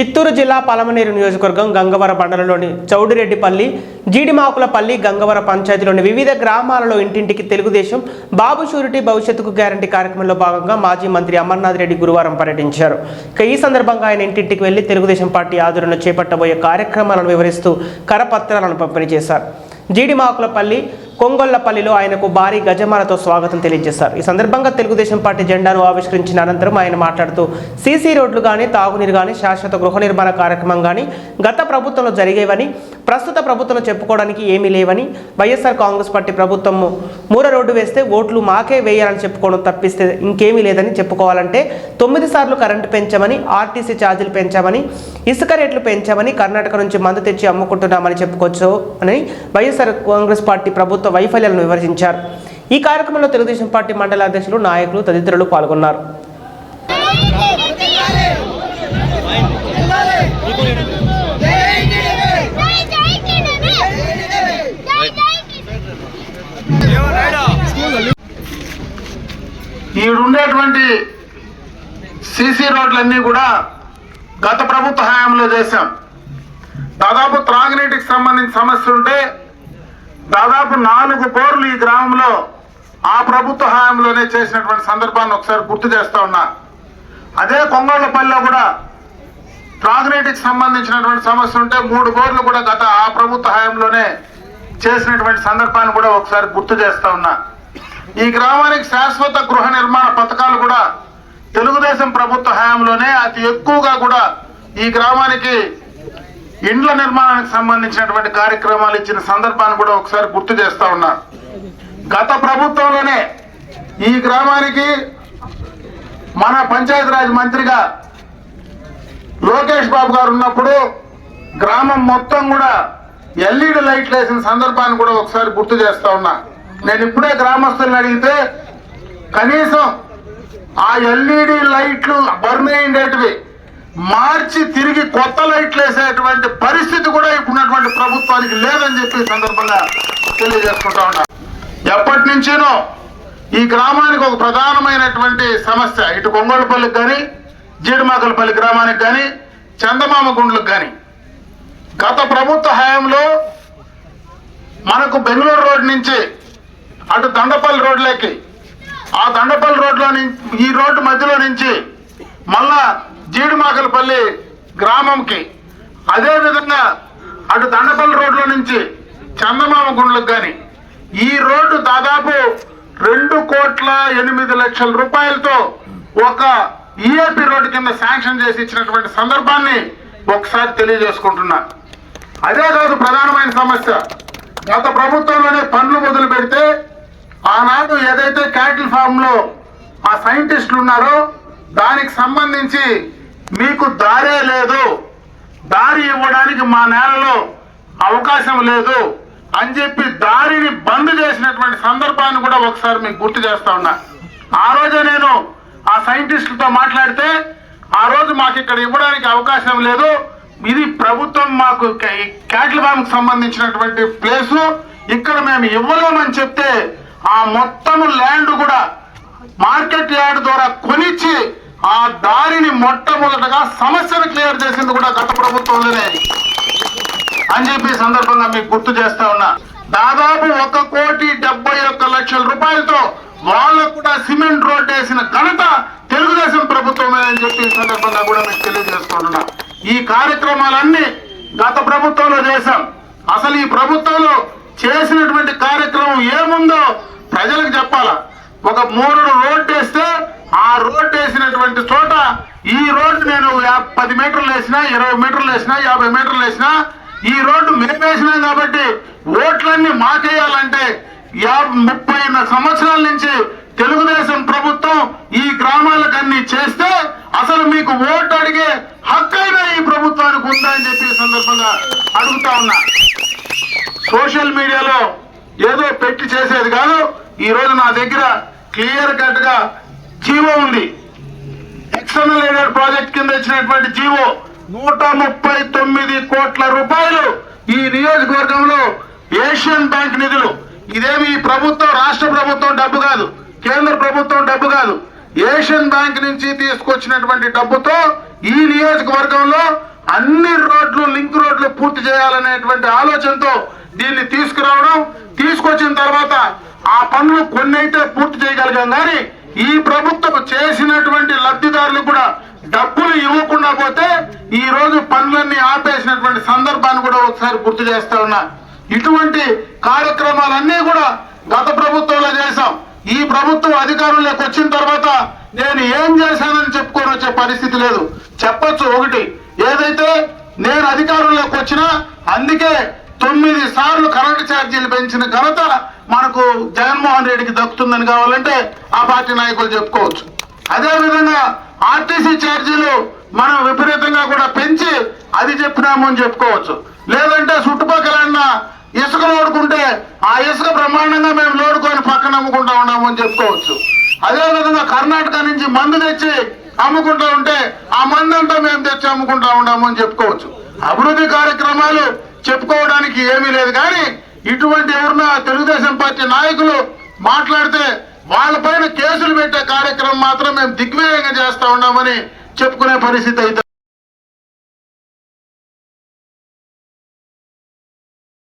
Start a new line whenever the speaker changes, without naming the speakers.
చిత్తూరు జిల్లా పలమనేరు నియోజకవర్గం గంగవర మండలంలోని చౌడిరెడ్డిపల్లి జీడిమాకులపల్లి గంగవర పంచాయతీలోని వివిధ గ్రామాలలో ఇంటింటికి తెలుగుదేశం బాబు షూరిటీ భవిష్యత్తుకు గ్యారంటీ కార్యక్రమంలో భాగంగా మాజీ మంత్రి అమర్నాథ్ రెడ్డి గురువారం పర్యటించారు. ఇక ఈ సందర్భంగా ఆయన ఇంటింటికి వెళ్ళి తెలుగుదేశం పార్టీ ఆధ్వర్యంలో చేపట్టబోయే కార్యక్రమాలను వివరిస్తూ కరపత్రాలను పంపిణీ చేశారు. జీడిమాకులపల్లి కొంగొల్లపల్లిలో ఆయనకు భారీ గజమాలతో స్వాగతం తెలియజేశారు. ఈ సందర్భంగా తెలుగుదేశం పార్టీ జెండాను ఆవిష్కరించిన అనంతరం ఆయన మాట్లాడుతూ సీసీ రోడ్లు కానీ తాగునీరు కానీ శాశ్వత గృహ నిర్మాణ కార్యక్రమం కానీ గత ప్రభుత్వంలో జరిగేవని ప్రస్తుత ప్రభుత్వంలో చెప్పుకోవడానికి ఏమీ లేవని వైఎస్ఆర్ కాంగ్రెస్ పార్టీ ప్రభుత్వం మూర రోడ్డు వేస్తే ఓట్లు మాకే వేయాలని చెప్పుకోవడం తప్పిస్తే ఇంకేమీ లేదని చెప్పుకోవాలంటే తొమ్మిది సార్లు కరెంటు పెంచామని ఆర్టీసీ ఛార్జీలు పెంచామని ఇసుక రేట్లు పెంచామని కర్ణాటక నుంచి మందు తెచ్చి అమ్ముకుంటున్నామని చెప్పుకోవచ్చు అని వైఎస్ఆర్ కాంగ్రెస్ పార్టీ ప్రభుత్వం వైఫల్యాలను వివరించారు ఈ కార్యక్రమంలో తెలుగుదేశం పార్టీ మండల అధ్యక్షులు నాయకులు తదితరులు పాల్గొన్నారు.
ఈడుండేటువంటి సీసీ రోడ్లన్నీ కూడా గత ప్రభుత్వ హయాంలో చేశాం. దాదాపు త్రాగునీటికి సంబంధించిన సమస్య ఉంటే దాదాపు నాలుగు బోర్లు ఈ గ్రామంలో ఆ ప్రభుత్వ హయాంలోనే చేసినటువంటి సందర్భాన్ని ఒకసారి గుర్తు చేస్తా ఉన్నా. అదే కొంగోళ్ళపల్లిలో కూడా త్రాగునీటికి సంబంధించినటువంటి సమస్య ఉంటే మూడు బోర్లు కూడా గత ఆ ప్రభుత్వ హయాంలోనే చేసినటువంటి సందర్భాన్ని కూడా ఒకసారి గుర్తు చేస్తా ఉన్నా. ఈ గ్రామానికి శాశ్వత గృహ నిర్మాణ పథకాలు కూడా తెలుగుదేశం ప్రభుత్వ హయాంలోనే అతి ఎక్కువగా కూడా ఈ గ్రామానికి ఇండ్ల నిర్మాణానికి సంబంధించినటువంటి కార్యక్రమాలు ఇచ్చిన సందర్భాన్ని కూడా ఒకసారి గుర్తు చేస్తా ఉన్నారు గత ప్రభుత్వంలోనే ఈ గ్రామానికి మన పంచాయతీరాజ్ మంత్రిగా లోకేష్ బాబు గారు ఉన్నప్పుడు గ్రామం మొత్తం కూడా ఎల్ఈడి లైట్లు వేసిన సందర్భాన్ని కూడా ఒకసారి గుర్తు చేస్తా ఉన్నా. నేను ఇప్పుడే గ్రామస్తులను అడిగితే కనీసం ఆ ఎల్ఈడి లైట్లు బర్న్ అయ్యేటివి మార్చి తిరిగి కొత్త లైట్లు వేసేటువంటి పరిస్థితి కూడా ఇప్పుడున్నటువంటి ప్రభుత్వానికి లేదని చెప్పి సందర్భంగా తెలియజేసుకుంటా ఉన్నా. ఎప్పటి నుంచేనో ఈ గ్రామానికి ఒక ప్రధానమైనటువంటి సమస్య. ఇటు కొంగోళ్ళపల్లికి కానీ జీడిమాకలపల్లి గ్రామానికి కానీ చందమామ గుండ్లకు కానీ గత ప్రభుత్వ హయాంలో మనకు బెంగళూరు రోడ్ నుంచి అటు దండపల్లి రోడ్లోకి ఆ దండపల్లి రోడ్లో నుంచి ఈ రోడ్డు మధ్యలో నుంచి మళ్ళా జీడిమాకలపల్లి గ్రామంకి. అదే విధంగా అటు దండపల్లి రోడ్లో నుంచి చందమామ గుండ్లకు కానీ ఈ రోడ్డు దాదాపు రెండు కోట్ల ఎనిమిది లక్షల రూపాయలతో ఒక ఈఏపీ రోడ్డు కింద శాంక్షన్ చేసి ఇచ్చినటువంటి సందర్భాన్ని ఒకసారి తెలియజేసుకుంటున్నా. అదే కాదు ప్రధానమైన సమస్య. గత ప్రభుత్వంలోనే పనులు మొదలు పెడితే ఆనాడు ఏదైతే క్యాటిల్ ఫామ్లో ఆ సైంటిస్టులు ఉన్నారో దానికి సంబంధించి మీకు దారే లేదు. దారి ఇవ్వడానికి మా నేలలో అవకాశం లేదు అని చెప్పి దారిని బంద్ చేసినటువంటి సందర్భాన్ని కూడా ఒకసారి మీకు గుర్తు చేస్తా ఉన్నా. ఆ రోజే నేను ఆ సైంటిస్టులతో మాట్లాడితే ఆ రోజు మాకు ఇక్కడ ఇవ్వడానికి అవకాశం లేదు. ఇది ప్రభుత్వం మాకు క్యాటిల్ ఫామ్కి సంబంధించినటువంటి ప్లేసు. ఇక్కడ మేము ఇవ్వలేమని చెప్తే ఆ మొత్తం ల్యాండ్ కూడా మార్కెట్ యార్డ్ ద్వారా కొనిచ్చి ఆ దారిని మొట్టమొదటగా సమస్యను క్లియర్ చేసింది కూడా గత ప్రభుత్వంలోనే. అని చెప్పి సందర్భంగా మీకు గుర్తు చేస్తా ఉన్నా. దాదాపు ఒక కోటి డెబ్బై ఒక్క లక్షల రూపాయలతో వాళ్ళకు కూడా సిమెంట్ రోడ్ వేసిన ఘనత తెలుగుదేశం ప్రభుత్వమే అని చెప్పి ఈ సందర్భంగా కూడా మీకు తెలియజేసుకుంటున్నా ఈ కార్యక్రమాలన్నీ గత ప్రభుత్వంలో చేశాం. అసలు ఈ ప్రభుత్వంలో చేసినటువంటి కార్యక్రమం ఏముందో ప్రజలకు చెప్పాలా? ఒక మూడు ఉన్నటువంటి చోట ఈ రోడ్డు నేను యా- పది మీటర్లు వేసినా ఇరవై మీటర్లు వేసినా యాభై మీటర్లు వేసినా ఈ రోడ్డు మేము వేసినాం కాబట్టి ఓట్లన్నీ మాకేయాలంటే ముప్పై సంవత్సరాల నుంచి తెలుగుదేశం ప్రభుత్వం ఈ గ్రామాలకన్నీ చేస్తే అసలు మీకు ఓటు అడిగే హక్కు ఈ ప్రభుత్వానికి ఉందని చెప్పి సందర్భంగా అడుగుతా ఉన్నా. సోషల్ మీడియాలో ఏదో పెట్టి చేసేది కాదు. ఈ రోజు నా దగ్గర క్లియర్ కట్గా జీవో ఉంది. ఎక్స్టర్నల్ ఎయిడెడ్ ప్రాజెక్ట్ కింద ఇచ్చినటువంటి జీవో నూట ముప్పై తొమ్మిది కోట్ల రూపాయలు ఈ నియోజకవర్గంలో ఏషియన్ బ్యాంక్ నిధులు. ఇదేమి ఈ ప్రభుత్వం రాష్ట్ర ప్రభుత్వం డబ్బు కాదు కేంద్ర ప్రభుత్వం డబ్బు కాదు. ఏషియన్ బ్యాంక్ నుంచి తీసుకొచ్చినటువంటి డబ్బుతో ఈ నియోజకవర్గంలో అన్ని రోడ్లు లింక్ రోడ్లు పూర్తి చేయాలనేటువంటి ఆలోచనతో దీన్ని తీసుకురావడం. తీసుకొచ్చిన తర్వాత ఆ పనులు కొన్ని అయితే పూర్తి చేయగలిగాం. కానీ ఈ ప్రభుత్వం చేసినటువంటి లబ్ధిదారులు కూడా డబ్బులు ఇవ్వకుండా పోతే ఈ రోజు పనులన్నీ ఆపేసినటువంటి సందర్భాన్ని కూడా ఒకసారి గుర్తు చేస్తా ఉన్నా. ఇటువంటి కార్యక్రమాలన్నీ కూడా గత ప్రభుత్వంలో చేశాం. ఈ ప్రభుత్వం అధికారంలోకి వచ్చిన తర్వాత నేను ఏం చేశానని చెప్పుకొని వచ్చే పరిస్థితి లేదు. చెప్పచ్చు ఒకటి. ఏదైతే నేను అధికారంలోకి వచ్చినా అందుకే తొమ్మిది సార్లు కరెంటు ఛార్జీలు పెంచిన ఘనత మనకు జగన్మోహన్ రెడ్డికి దక్కుతుందని కావాలంటే ఆ పార్టీ నాయకులు చెప్పుకోవచ్చు. అదేవిధంగా ఆర్టీసీ ఛార్జీలు మనం విపరీతంగా కూడా పెంచి అది చెప్పినాము అని చెప్పుకోవచ్చు. లేదంటే చుట్టుపక్కల ఇసుక లోడుకుంటే ఆ ఇసుక బ్రహ్మాండంగా మేము లోడుకొని పక్కన అమ్ముకుంటా ఉన్నాము అని చెప్పుకోవచ్చు. అదేవిధంగా కర్ణాటక నుంచి మందు తెచ్చి అమ్ముకుంటా ఉంటే ఆ మందు అంతా మేము తెచ్చి అమ్ముకుంటా ఉన్నాము అని చెప్పుకోవచ్చు. అభివృద్ధి కార్యక్రమాలు చెప్పుకోవడానికి ఏమీ లేదు. కానీ ఇటువంటి ఎవరన్నా తెలుగుదేశం పార్టీ నాయకులు మాట్లాడితే వాళ్ళపైన కేసులు పెట్టే కార్యక్రమం మాత్రం మేము దిగ్విజయంగా చేస్తా ఉన్నామని చెప్పుకునే పరిస్థితి అయితే